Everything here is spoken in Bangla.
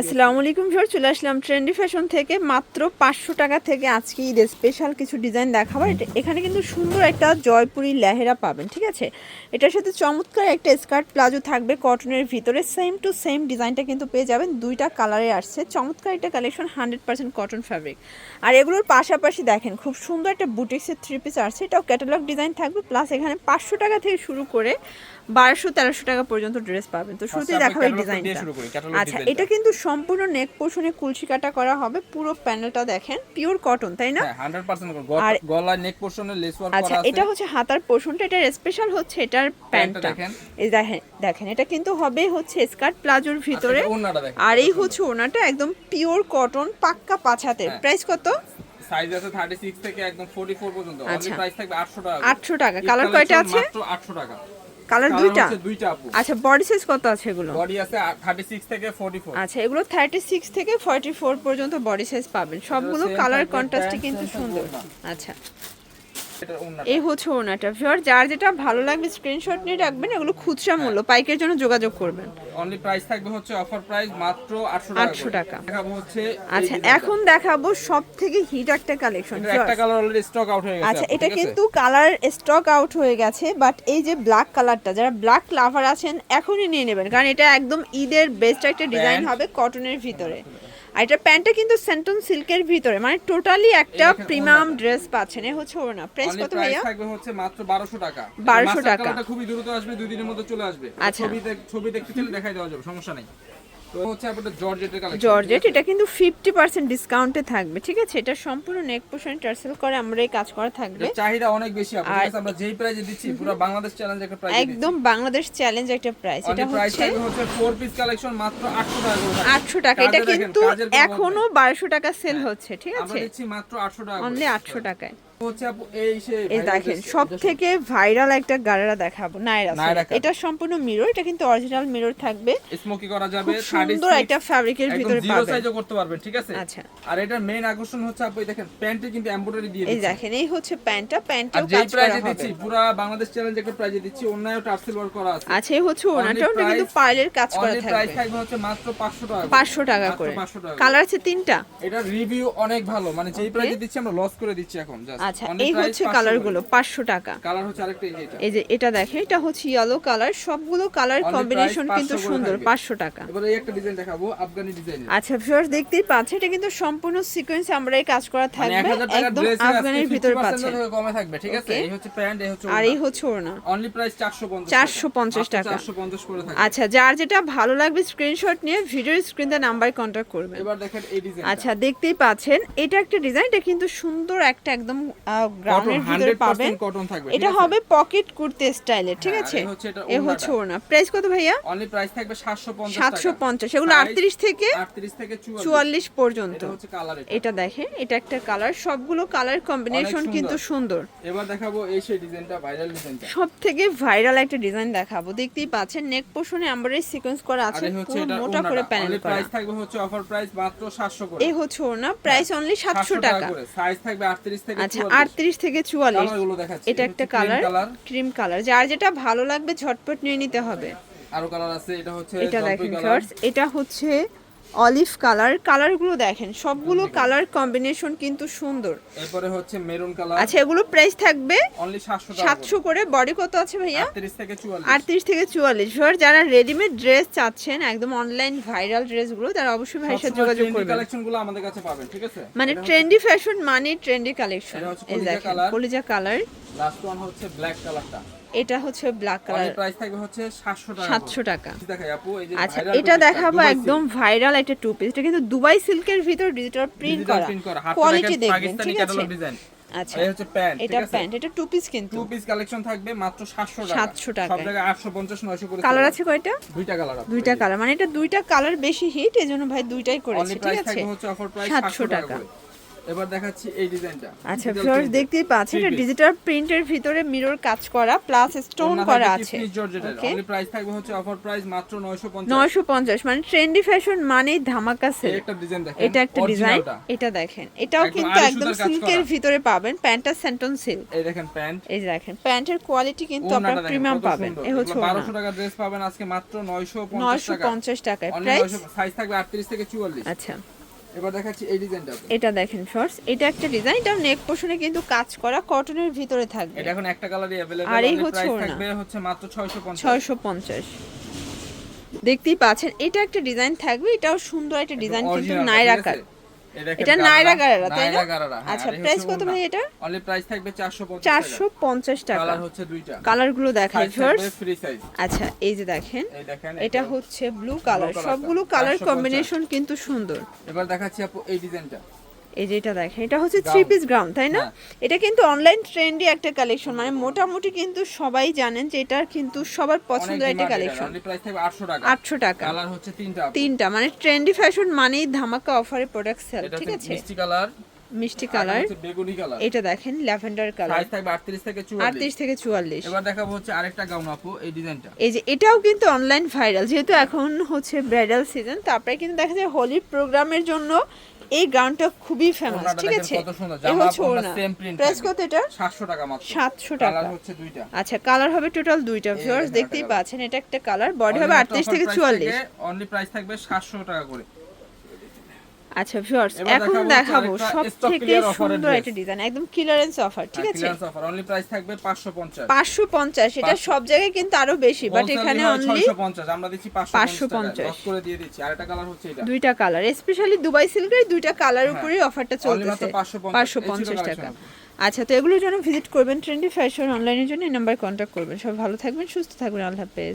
আসসালামু আলাইকুম স্যার চলে আসলাম ট্রেন্ডি ফ্যাশন থেকে। মাত্র পাঁচশো টাকা থেকে আজকে ঈদের স্পেশাল কিছু ডিজাইন দেখাবার এখানে কিন্তু সুন্দর একটা জয়পুরি লেহেরা পাবেন ঠিক আছে? এটার সাথে চমৎকার একটা স্কার্ট প্লাজো থাকবে কটনের ভিতরে। সেম টু সেম ডিজাইনটা কিন্তু পেয়ে যাবেন। দুইটা কালারে আসছে। চমৎকার একটা collection hundred percent cotton fabric আর এগুলোর পাশাপাশি দেখেন খুব সুন্দর একটা বুটিক্সের থ্রি পিস আসছে। এটাও ক্যাটালগ ডিজাইন থাকবে। প্লাস এখানে পাঁচশো টাকা থেকে শুরু করে বারোশো তেরোশো টাকা পর্যন্ত ড্রেস পাবেন। তো শুরুতেই দেখাবো ডিজাইনটা আচ্ছা design টা। এটা কিন্তু সম্পূর্ণ নেক পোর্শনে কুলসি কাটা করা হবে পুরো প্যানেলটা দেখেন পিওর কটন তাই না হ্যাঁ 100% আর- গলা নেক পোরশনে লেস ওয়ার্ক আচ্ছা করা আছে এটা হচ্ছে হাতার পোর্শনটা এটার স্পেশাল হচ্ছে এটার প্যান্টটা দেখেন। এই দেখেন দেখেন এটা কিন্তু হবে হচ্ছে স্কার্ট প্লাজোর ভিতরে এটা ওড়নাটা দেখেন। আর এই হচ্ছে ওনাটা একদম পিওর কটন পাক্কা পাছাতে হাতের হ্যাঁ। প্রাইস কত সাইজ আছে 36 থেকে একদম 44 পর্যন্ত অনলি আচ্ছা। প্রাইস থাকবে 800 টাকা 800 টাকা। কালার কয়টা আছে? মাত্র 800 টাকা কালার দুইটা? আচ্ছা বডি সাইজ কত আছে এগুলো? বডি আছে 36 থেকে 44 আচ্ছা এগুলো থার্টি সিক্স থেকে ফর্টি ফোর পর্যন্ত বডি সাইজ পাবেন। সবগুলো কালার কন্ট্রাস্টে কিন্তু সুন্দর। আচ্ছা। এই হচ্ছে ওনাটা ভিওর যার যেটা ভালো লাগবে স্ক্রিনশট নিয়ে রাখবেন এগুলো খুচরা মূল্য। পাইকের জন্য যোগাযোগ করবেন। অনলি প্রাইস থাকবে হচ্ছে অফার প্রাইস মাত্র 800 টাকা 800 করে। টাকা। দেখাবো হচ্ছে আচ্ছা এখন দেখাবো সব থেকে হিট একটা কালেকশন একটা কালার অলরেডি স্টক আউট হয়ে গেছে আচ্ছা এটা কিন্তু কালার স্টক আউট হয়ে গেছে বাট এই যে ব্ল্যাক কালারটা যারা ব্ল্যাক লাভার আছেন এখনই নিয়ে নেবেন। কারণ এটা একদম ঈদের বেস্ট একটা ডিজাইন হবে কটনের ভিতরে। আর এটা প্যান্টটা কিন্তু সেন্টন সিল্কের ভিতরে মানে টোটালি একটা প্রিমিয়াম ড্রেস পাচ্ছেন এ হচ্ছে ওনা প্রাইস কত ভাইয়া? থাকবে হচ্ছে মাত্র 1200 টাকা। 1200 টাকা। এটা খুবই দ্রুত আসবে দুই দিনের মধ্যে চলে আসবে। আচ্ছা। ছবি দেখ- ছবি দেখতে চলে দেখাই দেওয়া যাবে সমস্যা নেই। জর্জেট এটা কিন্তু ফিফটি পার্সেন্ট ডিসকাউন্টে থাকবে ঠিক আছে? এটা সম্পূর্ণ নেক পোর্শন টার্সেল করে আমরা এই কাজ করা থাকবে। চাহিদা অনেক বেশি আমরা যেই প্রাইজে দিচ্ছি পুরো বাংলাদেশ চ্যালেঞ্জ একটা প্রাইস একদম বাংলাদেশ চ্যালেঞ্জ একটা প্রাইস এটা হচ্ছে ফোর পিস কালেকশন মাত্র 800 টাকা করে থাকবে। আটশো টাকা এটা কিন্তু এখনও। বারোশো টাকা সেল হচ্ছে ঠিক আমরা আছে? দিচ্ছি মাত্র 800 টাকা। অনলি আটশো টাকায়। হচ্ছে আপু এই দেখেন সব থেকে ভাইরাল একটা গাড়ারা দেখাবো। নায়রা। এটা সম্পূর্ণ মিরর এটা কিন্তু অরিজিনাল মিরর থাকবে। স্মোকি করা যাবে সুন্দর একটা ফ্যাব্রিকের ভিতরে জিরো সাইজও করতে পারবেন ঠিক আছে? আচ্ছা। আর এটার মেইন আকর্ষণ হচ্ছে আপু দেখেন প্যান্টে কিন্তু এমব্রয়ডারি দিয়ে এই দেখেন এই হচ্ছে প্যান্টটা প্যান্টেও কাজ করা হবে। দিচ্ছি পুরো বাংলাদেশ চ্যালেঞ্জ একটা প্রাইজে দিচ্ছি অন্যায় টার্সেল ওয়ার্ক করা আছে। আচ্ছা এই হচ্ছে ওনাটা Only ওটা কিন্তু পার্লের কাজ করা অনলি প্রাইস থাকবে। থাকবে হচ্ছে মাত্র 500 টাকা পাঁচশো টাকা করে। 500 টাকা করে। কালার আছে তিনটা? এটা রিভিউ অনেক ভালো মানে যেই প্রাইজে দিচ্ছি আমরা লস করে দিচ্ছি এখন জাস্ট আচ্ছা এই হচ্ছে কালারগুলো পাঁচশো টাকা। কালার হচ্ছে আরেকটা এটা। এই যে এটা দেখেন এটা হচ্ছে ইয়েলো কালার সবগুলো কালার কম্বিনেশন কিন্তু সুন্দর থাকবে। পাঁচশো টাকা। এবারে এই একটা ডিজাইন দেখাবো আফগানি ডিজাইন আচ্ছা ভিউয়ার্স দেখতেই পাচ্ছেন এটা কিন্তু সম্পূর্ণ সিকোয়েন্স আমরা এই কাজ করা মানে থাকবে। একদম আফগানের ভিতর পাচ্ছেন। কমে থাকবে ঠিক আছে? এই হচ্ছে প্যান্ট এই হচ্ছে আর এই হচ্ছে ওড়না। অনলি প্রাইস 450 450 টাকা। 450 করে থাকবে। আচ্ছা যার যেটা ভালো লাগবে স্ক্রিনশট নিয়ে ভিডিওর স্ক্রিনে নাম্বার কন্ট্যাক্ট করবেন। এবার দেখেন এই ডিজাইন আচ্ছা দেখতেই পাচ্ছেন এটা একটা ডিজাইন এটা কিন্তু সুন্দর একটা একদম গ্রাউন্ডের ভিতরে পাবেন। কটন থাকবে এটা হবে পকেট কুর্তে স্টাইলের ঠিক হ্যাঁ, আছে? এ হচ্ছে ওড়না। প্রাইস কত ভাইয়া? অনলি প্রাইস থাকবে 750 সাতশো পঞ্চাশ। এগুলো আটত্রিশ থেকে 38 থেকে 44 চুয়াল্লিশ পর্যন্ত। এটা দেখেন এটা একটা কালার সবগুলো কালার কম্বিনেশন কিন্তু সুন্দর। এবার দেখাবো এই সেই ডিজাইনটা ভাইরাল ডিজাইনটা। সব থেকে ভাইরাল একটা ডিজাইন দেখাবো। দেখতেই পাচ্ছেন নেক পোর্শনে এমব্রয়ডারি সিকোয়েন্স করা আছে পুরো মোটা করে প্যানেল করা। প্রাইস থাকবে হচ্ছে অফার প্রাইস মাত্র 700 করে। এই হচ্ছে ওড়না। প্রাইস অনলি সাতশো টাকা সাইজ থাকবে 38 থেকে আচ্ছা 44 আটত্রিশ থেকে চুয়াল্লিশ। এটা একটা কালার ক্রিম কালার যার যেটা ভালো লাগবে ঝটপট নিয়ে নিতে হবে। আরও কালার আছে এটা হচ্ছে এটা দেখেন এটা হচ্ছে অলিভ কালার। কালারগুলো দেখেন সবগুলো কালার কম্বিনেশন কিন্তু সুন্দর। এরপরে হচ্ছে মেরুন কালার। আচ্ছা এগুলো প্রাইস থাকবে অনলি 700 টাকা সাতশো করে। বডি কত আছে ভাইয়া? 38 থেকে 44 আটত্রিশ থেকে চুয়াল্লিশ। এবার যারা রেডিমেড ড্রেস চাচ্ছেন একদম অনলাইন ভাইরাল ড্রেসগুলো তারা অবশ্যই ভাইয়ের সাথে যোগাযোগ করবেন। কালেকশনগুলো আমাদের কাছে পাবেন ঠিক আছে? মানে ট্রেন্ডি ফ্যাশন মানে ট্রেন্ডি কালেকশন এই দেখেন কলিজা কালার। লাস্ট ওয়ান হচ্ছে ব্ল্যাক কালারটা এটা হচ্ছে ব্ল্যাক কালার প্রাইস থাকবে হচ্ছে 700 টাকা। সাতশো টাকা। দেখাই আপু এই যে আচ্ছা এটা দেখাবো একদম ভাইরাল একটা টু পিস এটা কিন্তু দুবাই সিল্কের ভিতর ডিজিটাল প্রিন্ট করা। কোয়ালিটি দেখবেন ঠিক আছে? আচ্ছা এই হচ্ছে প্যান্ট এটা প্যান্ট এটা টু পিস কিন্তু। টু পিস কালেকশন থাকবে মাত্র 700 টাকা। 700 টাকায়। সব জায়গায় 850 900 করে কালার আছে কয়টা? দুইটা কালার দুইটা কালার মানে এটা দুইটা কালার বেশি হিট এজন্য ভাই দুইটাই করেছে ঠিক প্রাইস আছে? থাকবে হচ্ছে অফার প্রাইস 700 700 টাকা টাকা। এবার দেখাচ্ছি এই ডিজাইনটা। আচ্ছা ভিউয়ার্স দেখতেই পাচ্ছেন এটা ডিজিটাল প্রিন্টের ভিতরে মিরর কাজ করা প্লাস স্টোন করা আছে। অনলি প্রাইস থাকবে হচ্ছে অফার প্রাইস মাত্র 950 নয়শো পঞ্চাশ মানে ট্রেন্ডি ফ্যাশন মানেই ধামাকা সেল একটা ডিজাইন দেখেন এটা একটা ডিজাইন এটা দেখেন। এটাও কিন্তু একদম সিল্কের ভিতরে পাবেন প্যান্টটা সেন্টন সিল্ক এই দেখেন প্যান্ট এই দেখেন প্যান্টের কোয়ালিটি কিন্তু আপনারা প্রিমিয়াম পাবেন। এ হচ্ছে 1200 টাকা ড্রেস পাবেন আজকে মাত্র 950 নয়শো টাকা। পঞ্চাশ টাকায়। প্রাইস সাইজ থাকবে 38 থেকে 44 আচ্ছা। এবার দেখাচ্ছি এই ডিজাইনটা এটা দেখেন শর্টস এটা একটা ডিজাইন এটা নেক পোর্শনে কিন্তু কাজ করা কটনের ভিতরে থাকবে এটা এখন একটা কালারই अवेलेबल আর এই হচ্ছে প্রাইস ওড়না। থাকবে হচ্ছে মাত্র 650 ছয়শো পঞ্চাশ দেখতেই পাচ্ছেন এটা একটা ডিজাইন থাকবে এটাও সুন্দর একটা ডিজাইন কিন্তু Original টা, নাইরা ঠিক কাট আছে? এই দেখেন এটা নাইরা গারারা, তাই না? নাইরা গারারা, হ্যাঁ, আচ্ছা, হচ্ছে কত ভাই এটা? অনলি প্রাইস থাকবে 450 চারশো পঞ্চাশ টাকা। কালার হচ্ছে দুইটা। কালারগুলো দেখাই ভিউয়ার্স আচ্ছা এই যে দেখেন এটা হচ্ছে ব্লু কালার সবগুলো কালার কম্বিনেশন কিন্তু সুন্দর। এবার দেখাচ্ছি আপু এই ডিজাইনটা এই যে এটা দেখেন এটা হচ্ছে থ্রি পিস গ্রাউন্ড তাই না? হ্যাঁ। এটা কিন্তু অনলাইন ট্রেন্ডি একটা কালেকশন মানে মোটামুটি কিন্তু সবাই জানেন যে এটা কিন্তু সবার পছন্দের একটা কালেকশন অনলি প্রাইস থাকবে 800 টাকা। আটশো টাকা। কালার হচ্ছে তিনটা। তিনটা মানে ট্রেন্ডি ফ্যাশন মানেই ধামাকা অফারে প্রোডাক্ট সেল ঠিক আছে? মিষ্টি কালার মিষ্টি কালার বেগুনি কালার এটা দেখেন ল্যাভেন্ডার কালার সাইজ থাকবে 38 থেকে 44 আটত্রিশ থেকে চুয়াল্লিশ। এবার দেখাবো হচ্ছে আরেকটা গাউন আপু এই ডিজাইনটা এই যে এটাও কিন্তু অনলাইন ভাইরাল যেহেতু এখন হচ্ছে ব্রাইডাল সিজন তারপরে কিন্তু দেখা যায় হোলি প্রোগ্রামের জন্য এই গাউনটা খুবই ফেমাস ঠিক আছে? কত সুন্দর। এই হচ্ছে ওড়না। প্রাইস কত এটা? 700 টাকা মাত্র। 700 টাকা। কালার হচ্ছে দুইটা। আচ্ছা কালার হবে টোটাল দুইটা। ভিউয়ার্স দেখতেই পাচ্ছেন এটা একটা কালার বডি হবে 38 থেকে 44 অনলি প্রাইস থাকবে 700 টাকা করে। আচ্ছা ভিউয়ার্স এখন দেখাবো দেখাবো সব থেকে clear offer এর সুন্দর একটা ডিজাইন একদম ক্লিয়ারেন্স অফার ঠিক আছে? ক্লিয়ারেন্স অফার অনলি প্রাইস থাকবে 550 পাঁচশো পঞ্চাশ এটা সব জায়গায় কিন্তু আরও বেশি বাট এখানে নিলে হয় অনলি 650 আমরা দিচ্ছি 550 550 টাকা করে দিয়ে দিচ্ছি আরেকটা কালার হচ্ছে এটা। দুইটা কালার স্পেশালি দুবাই সিল্কের দুইটা কালার হ্যাঁ। উপরেই অফারটা চলতেছে। 550 পাঁচশো পঞ্চাশ টাকা। আচ্ছা তো এগুলোর জন্য ভিজিট করবেন ট্রেন্ডি ফ্যাশন অনলাইনের জন্য এই নাম্বার কন্ট্যাক্ট করবেন। সব ভালো থাকবেন সুস্থ থাকবেন আল্লাহ হাফেজ।